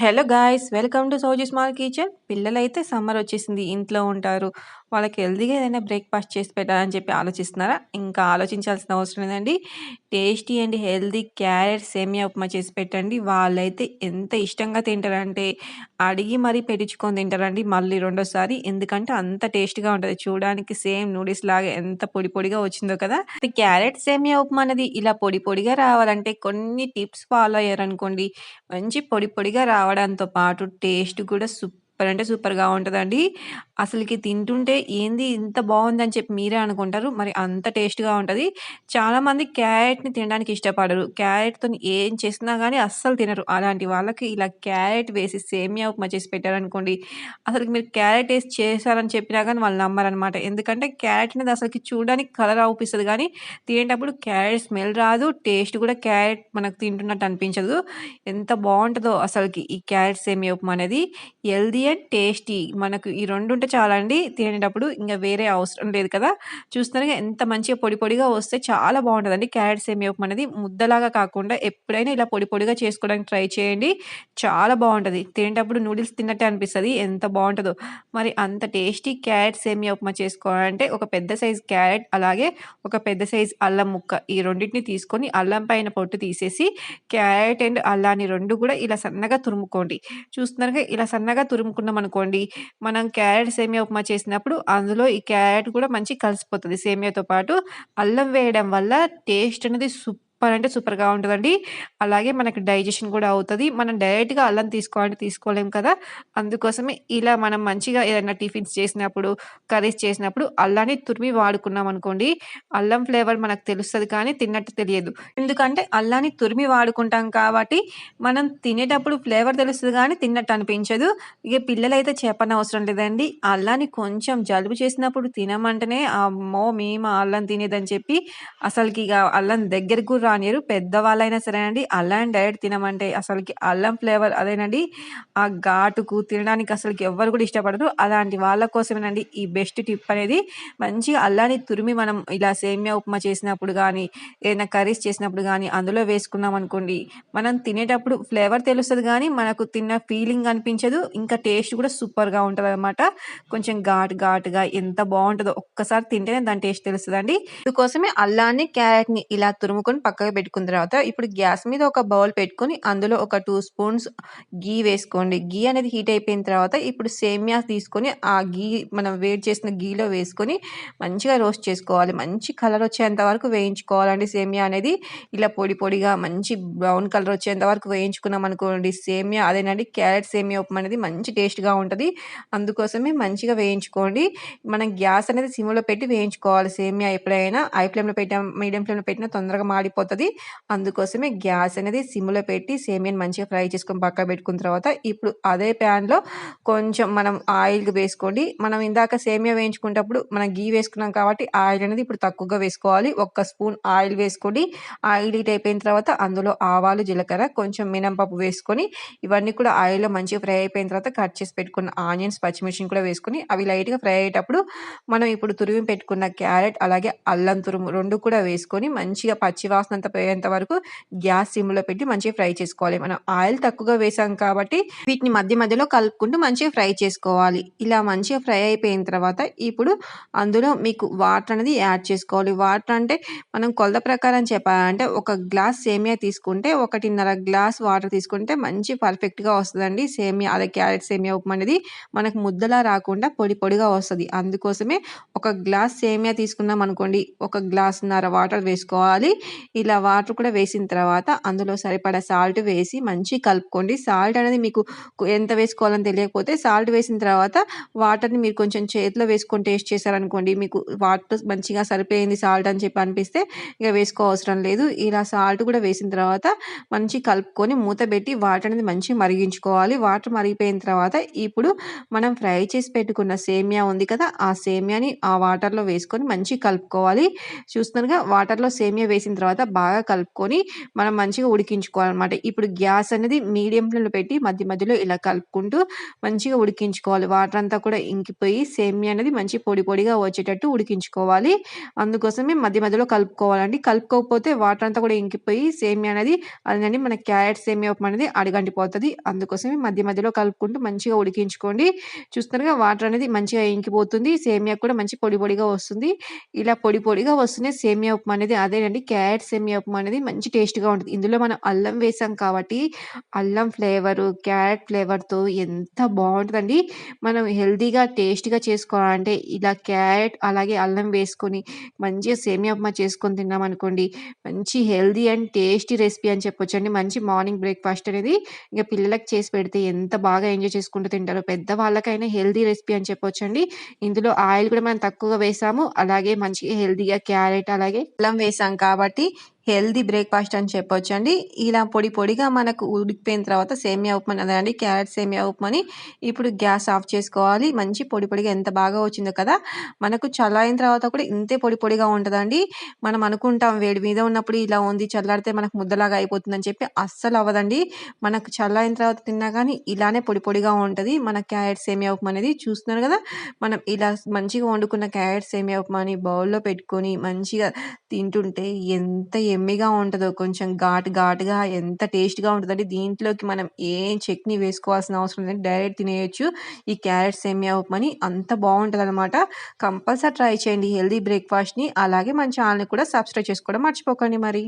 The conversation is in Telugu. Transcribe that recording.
Hello guys welcome to Sowji small kitchen పిల్లలైతే సమ్మర్ వచ్చేసింది ఇంట్లో ఉంటారు. వాళ్ళకి హెల్తీగా ఏదైనా బ్రేక్ఫాస్ట్ చేసి పెట్టాలని చెప్పి ఆలోచిస్తున్నారా? ఇంకా ఆలోచించాల్సిన అవసరం లేదండి. టేస్టీ అండ్ హెల్తీ క్యారెట్ సేమియా ఉప్మా చేసి పెట్టండి. వాళ్ళైతే ఎంత ఇష్టంగా తింటారంటే అడిగి మరీ పెట్టించుకొని తింటారండి మళ్ళీ రెండోసారి. ఎందుకంటే అంత టేస్ట్గా ఉంటుంది. చూడడానికి సేమ్ నూడిల్స్ లాగా ఎంత పొడి పొడిగా వచ్చిందో కదా. క్యారెట్ సేమియా ఉప్మా అనేది ఇలా పొడి పొడిగా రావాలంటే కొన్ని టిప్స్ ఫాలో అయ్యారనుకోండి. మంచి పొడి పొడిగా రావడంతో పాటు టేస్ట్ కూడా సూపర్ అంటే సూపర్‌గా ఉంటుందండి అసలుకి తింటుంటే ఏంది ఇంత బాగుందని చెప్పి మీరే అనుకుంటారు. మరి అంత టేస్ట్‌గా ఉంటది. చాలామంది క్యారెట్‌ని తినడానికి ఇష్టపడరు. క్యారెట్‌తోని ఏం చేసినా గానీ అస్సలు తినరు. అలాంటి వాళ్ళకి ఇలా క్యారెట్ వేసి సేమియా ఉప్మా చేసి పెట్టారనుకోండి, అసలుకి మీరు క్యారెట్ వేసి చేశారని చెప్పినా కానీ వాళ్ళు నమ్మరనమాట. ఎందుకంటే క్యారెట్ అనేది అసలుకి చూడడానికి కలర్ అవుపిస్తుంది కానీ తినేటప్పుడు క్యారెట్ స్మెల్ రాదు. టేస్ట్ కూడా క్యారెట్ మనకు తింటున్నట్టు అనిపించదు. ఎంత బాగుంటుందో అసలుకి ఈ క్యారెట్ సేమియా ఉప్మా అనేది. హెల్దీ అండ్ టేస్టీ మనకు ఈ రెండు ఉంటే చాలండి తినేటప్పుడు. ఇంకా వేరే అవసరం లేదు కదా! చూస్తున్నారుగా ఎంత మంచిగా పొడి పొడిగా వస్తే చాలా బావుంటదండి క్యారెట్ సేమియా ఉప్మా అనేది. ముద్దలాగా కాకుండా ఎప్పుడైనా ఇలా పొడి పొడిగా చేసుకోవడానికి ట్రై చేయండి. చాలా బాగుంటుంది తినేటప్పుడు నూడిల్స్ తిన్నట్టే అనిపిస్తుంది ఎంత బాగుంటుందో మరి అంత టేస్టీ క్యారెట్ సేమియా ఉప్మా చేసుకోవాలంటే ఒక పెద్ద సైజ్ క్యారెట్ అలాగే ఒక పెద్ద సైజ్ అల్లం ముక్క ఈ రెండింటిని తీసుకొని అల్లం పైన పొట్టు తీసేసి క్యారెట్ అండ్ అల్లాన్ని రెండు కూడా ఇలా సన్నగా తురుముకోండి. చూస్తున్నారుగా ఇలా సన్నగా తురుముకున్నామనుకోండి, మనం క్యారెట్ సేమియా ఉప్మా చేసినప్పుడు అందులో ఈ క్యారెట్ కూడా మంచి కలిసిపోతుంది సేమియాతో పాటు. అల్లం వేయడం వల్ల టేస్ట్ అనేది సూపర్ అంటే సూపర్‌గా ఉంటుందండి అలాగే మనకి డైజెషన్ కూడా అవుతుంది మనం డైరెక్ట్‌గా అల్లం తీసుకోవాలంటే తీసుకోలేం కదా! అందుకోసమే ఇలా మనం మంచిగా ఏదైనా టిఫిన్స్ చేసినప్పుడు, కర్రీస్ చేసినప్పుడు అల్లాన్ని తురిమి వాడుకున్నామనుకోండి, అల్లం ఫ్లేవర్ మనకు తెలుస్తుంది కానీ తిన్నట్టు తెలియదు. ఎందుకంటే అల్లాన్ని తురిమి వాడుకుంటాం కాబట్టి మనం తినేటప్పుడు ఫ్లేవర్ తెలుస్తుంది కానీ తిన్నట్టు అనిపించదు. ఇక పిల్లలైతే చెప్పనవసరం లేదండి. అల్లాన్ని కొంచెం జలుబు చేసినప్పుడు తినమంటేనే అమ్మో! మేము అల్లం తినేదని చెప్పి అసలుకి ఇక అల్లం దగ్గరికి కూడా రానియరు. పెద్దవాళ్ళైనా సరేనండి అల్లం డైరెక్ట్ తినమంటే అసలుకి అల్లం ఫ్లేవర్ అదేనండి ఆ ఘాటుకు తినడానికి అసలుకి ఎవ్వరు కూడా ఇష్టపడరు. అలాంటి వాళ్ళ కోసమేనండి ఈ బెస్ట్ టిప్ అనేది. మంచిగా అల్లాన్ని తురిమి మనం ఇలా సేమియా ఉప్మా చేసినప్పుడు కానీ ఏదైనా కర్రీస్ చేసినప్పుడు కానీ అందులో వేసుకున్నాం అనుకోండి మనం తినేటప్పుడు ఫ్లేవర్ తెలుస్తుంది కానీ మనకు తిన్న ఫీలింగ్ అనిపించదు. ఇంకా టేస్ట్ కూడా సూపర్‌గా ఉంటదనమాట. కొంచెం ఘాటు ఘాటుగా ఎంత బాగుంటుందో ఒక్కసారి తింటేనే దాని టేస్ట్ తెలుస్తదండి. అందుకోసమే అల్లాన్ని, క్యారెట్‌ని ఇలా తురుముకొని పక్కకు పెట్టుకున్న తర్వాత ఇప్పుడు గ్యాస్ మీద ఒక బౌల్ పెట్టుకొని అందులో ఒక టూ స్పూన్స్ ఘీ వేసుకోండి. ఘీ అనేది హీట్ అయిపోయిన తర్వాత ఇప్పుడు సేమియా తీసుకొని ఆ ఘీ మనం వేడి చేసిన ఘీలో వేసుకొని మంచిగా రోస్ట్ చేసుకోవాలి. మంచి కలర్ వచ్చేంత వరకు వేయించుకోవాలండి సేమియా అనేది. ఇలా పొడి పొడిగా మంచి బ్రౌన్ కలర్ వచ్చేంత వరకు వేయించుకున్నామనుకోండి సేమియా అదేనండి క్యారెట్ సేమియా ఉప్మా అనేది మంచి టేస్ట్‌గా ఉంటుంది అందుకోసమే మంచిగా వేయించుకోండి. మనం గ్యాస్ అనేది సిమ్‌లో పెట్టి వేయించుకోవాలి సేమియా ఎప్పుడైనా. ఐ ఫ్లేమ్‌లో పెట్టాం మీడియం ఫ్లేమ్‌లో పెట్టినా తొందరగా మాడిపోతుంది అందుకోసమే గ్యాస్ అనేది సిమ్‌లో పెట్టి సేమియాని మంచిగా ఫ్రై చేసుకొని పక్క పెట్టుకున్న తర్వాత ఇప్పుడు అదే ప్యాన్‌లో కొంచెం మనం ఆయిల్ వేసుకోండి. మనం ఇందాక సేమియా వేయించుకునేటప్పుడు మనం గీ వేసుకున్నాం కాబట్టి ఆయిల్ అనేది ఇప్పుడు తక్కువగా వేసుకోవాలి. ఒక్క స్పూన్ ఆయిల్ వేసుకొని ఆయిల్ హీట్ అయిపోయిన తర్వాత అందులో ఆవాలు, జీలకర్ర, కొంచెం మినంపప్పు వేసుకొని ఇవన్నీ కూడా ఆయిల్‌లో మంచిగా ఫ్రై అయిపోయిన తర్వాత కట్ చేసి పెట్టుకున్న ఆనియన్స్, పచ్చిమిర్చిని కూడా వేసుకొని అవి లైట్‌గా ఫ్రై అయ్యేటప్పుడు మనం ఇప్పుడు తురిమి పెట్టుకున్న క్యారెట్ అలాగే అల్లం తురుము రెండు కూడా వేసుకొని మంచిగా పచ్చి వాసనంత పోయేంత వరకు గ్యాస్ సిమ్‌లో పెట్టి మంచిగా ఫ్రై చేసుకోవాలి. మనం ఆయిల్ తక్కువగా వేసాం కాబట్టి వీటిని మధ్య మధ్యలో కలుపుకుంటూ మంచిగా ఫ్రై చేసుకోవాలి. ఇలా మంచిగా ఫ్రై అయిపోయిన తర్వాత ఇప్పుడు అందులో మీకు వాటర్ అనేది యాడ్ చేసుకోవాలి. వాటర్ అంటే మనం కొలత ప్రకారం చెప్పాలంటే ఒక గ్లాస్ సేమియా తీసుకుంటే 1:30 గ్లాస్ వాటర్ తీసుకుంటే మంచి పర్ఫెక్ట్‌గా వస్తుందండి సేమియా అదే క్యారెట్ సేమియా ఉప్మా అనేది. మనకు ముద్దలా రాకుండా పొడి పొడిగా వస్తుంది అందుకోసమే ఒక గ్లాస్ సేమియా తీసుకున్నాం అనుకోండి ఒక గ్లాసున్నర వాటర్ వేసుకోవాలి. ఇలా వాటర్ కూడా వేసిన తర్వాత అందులో సరిపడా సాల్ట్ వేసి మంచిగా కలుపుకోండి. సాల్ట్ అనేది మీకు ఎంత వేసుకోవాలని తెలియకపోతే సాల్ట్ వేసిన తర్వాత వాటర్‌ని మీరు కొంచెం చేతిలో వేసుకొని టేస్ట్ చేశారనుకోండి మీకు వాటర్ మంచిగా సరిపోయింది సాల్ట్ అని చెప్పి అనిపిస్తే ఇక వేసుకోవసరం లేదు. ఇలా సాల్ట్ కూడా వేసిన తర్వాత మంచిగా కలుపుకొని మూత పెట్టి వాటర్ అనేది మంచిగా మరిగించుకోవాలి. వాటర్ మరిగిపోయిన తర్వాత ఇప్పుడు మనం ఫ్రై చేసి పెట్టుకున్న సేమియా ఉంది కదా! ఆ సేమియాని ఆ వాటర్‌లో వేసుకొని మంచిగా కలుపుకోవాలి. చూస్తున్నారుగా వాటర్‌లో సేమియా వేసిన తర్వాత బాగా కలుపుకొని మనం మంచిగా ఉడికించుకోవాలన్నమాట. ఇప్పుడు గ్యాస్ అనేది మీడియం ఫ్లేమ్‌లో పెట్టి మధ్య మధ్యలో ఇలా కలుపుకుంటూ మంచిగా ఉడికించుకోవాలి. వాటర్ అంతా కూడా ఇంకిపోయి సేమియా అనేది మంచి పొడి పొడిగా వచ్చేటట్టు ఉడికించుకోవాలి. అందుకోసమే మధ్య మధ్యలో కలుపుకోవాలండి. కలుపుకోకపోతే వాటర్ అంతా కూడా ఇంకిపోయి సేమియా అనేది అదేనండి మన క్యారెట్ సేమియా ఉప్మా అనేది అడుగంటిపోతది. అందుకోసమే మధ్య మధ్యలో కలుపుకుంటూ మంచిగా ఉడికించుకోండి. చూస్తున్నారుగా వాటర్ అనేది మంచిగా ఇంకిపోతుంది. సేమియా కూడా మంచి పొడి పొడిగా వస్తుంది. ఇలా పొడి పొడిగా వస్తున్న సేమియా ఉప్మా అనేది అదేనండి క్యారెట్ సేమియా ఉప్మా అనేది మంచి టేస్ట్‌గా ఉంటుంది ఇందులో మనం అల్లం వేసాం కాబట్టి అల్లం ఫ్లేవరు, క్యారెట్ ఫ్లేవర్‌తో ఎంత బాగుంటుందండి మనం హెల్తీగా, టేస్టీగా చేసుకోవాలంటే ఇలా క్యారెట్ అలాగే అల్లం వేసుకొని మంచిగా సేమియా ఉప్మా చేసుకొని తిన్నామనుకోండి మంచి హెల్దీ అండ్ టేస్టీ రెసిపీ అని చెప్పొచ్చండి. మంచి మార్నింగ్ బ్రేక్‌ఫాస్ట్ అనేది ఇంకా పిల్లలకు చేసి పెడితే ఎంత బాగా ఎంజాయ్ చేసుకుంటూ తింటారో. పెద్దవాళ్ళకైనా హెల్దీ రెసిపీ అని చెప్పొచ్చు అండి ఇందులో ఆయిల్ కూడా మనం తక్కువగా వేసాము. అలాగే మంచిగా హెల్దీగా క్యారెట్ అలాగే అల్లం వేసాం కాబట్టి హెల్దీ బ్రేక్‌ఫాస్ట్ అని చెప్పొచ్చండి. ఇలా పొడి పొడిగా మనకు ఉడికిపోయిన తర్వాత సేమియా ఉప్మా అదండి క్యారెట్ సేమియా ఉప్మాని ఇప్పుడు గ్యాస్ ఆఫ్ చేసుకోవాలి. మంచి పొడి పొడిగా ఎంత బాగా వచ్చిందో కదా! మనకు చల్లారిన తర్వాత కూడా ఇంతే పొడి పొడిగా ఉంటుందండి మనం అనుకుంటాం వేడి మీద ఉన్నప్పుడు ఇలా ఉంది చల్లారితే మనకు ముద్దలాగా అయిపోతుందని చెప్పి అస్సలు అవ్వదండి. మనకు చల్లారిన తర్వాత తిన్నా కానీ ఇలానే పొడి పొడిగా ఉంటుంది మన క్యారెట్ సేమియా ఉప్మా అనేది చూస్తున్నారు కదా! మనం ఇలా మంచిగా వండుకున్న క్యారెట్ సేమియా ఉప్మాని బౌల్‌లో పెట్టుకొని మంచిగా తింటుంటే ఎంత ఎమ్మిగా ఉంటుందో కొంచెం ఘాటు ఘాటుగా ఎంత టేస్ట్‌గా ఉంటదండి. దీంట్లోకి మనం ఏం చట్నీ వేసుకోవాల్సిన అవసరం లేదు. డైరెక్ట్ తినేయచ్చు ఈ క్యారెట్ సేమియా ఉప్మాని అంత బావుంటదనమాట. కంపల్సరీ ట్రై చేయండి హెల్దీ బ్రేక్‌ఫాస్ట్‌ని. అలాగే మన ఛానల్ని కూడా సబ్స్క్రైబ్ చేసుకోవడం మర్చిపోకండి మరి.